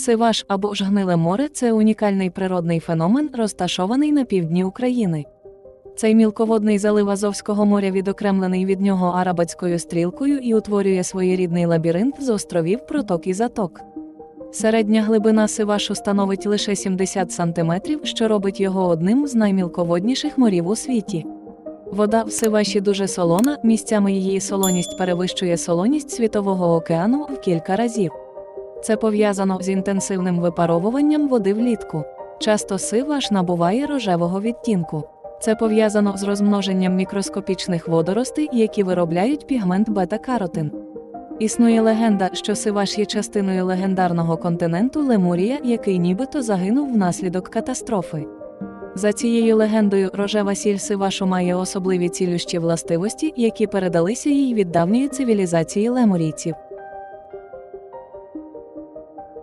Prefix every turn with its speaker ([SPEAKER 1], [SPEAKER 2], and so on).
[SPEAKER 1] Сиваш або ж гниле море це унікальний природний феномен, розташований на півдні України. Цей мілководний залив Азовського моря відокремлений від нього Арабатською стрілкою і утворює своєрідний лабіринт з островів, проток і заток. Середня глибина Сивашу становить лише 70 см, що робить його одним з наймілководніших морів у світі. Вода в Сиваші дуже солона, місцями її солоність перевищує солоність Світового океану в кілька разів. Це пов'язано з інтенсивним випаровуванням води влітку. Часто Сиваш набуває рожевого відтінку. Це пов'язано з розмноженням мікроскопічних водоростей, які виробляють пігмент бета-каротин. Існує легенда, що Сиваш є частиною легендарного континенту Лемурія, який нібито загинув внаслідок катастрофи. За цією легендою, рожева сіль Сивашу має особливі цілющі властивості, які передалися їй від давньої цивілізації лемурійців.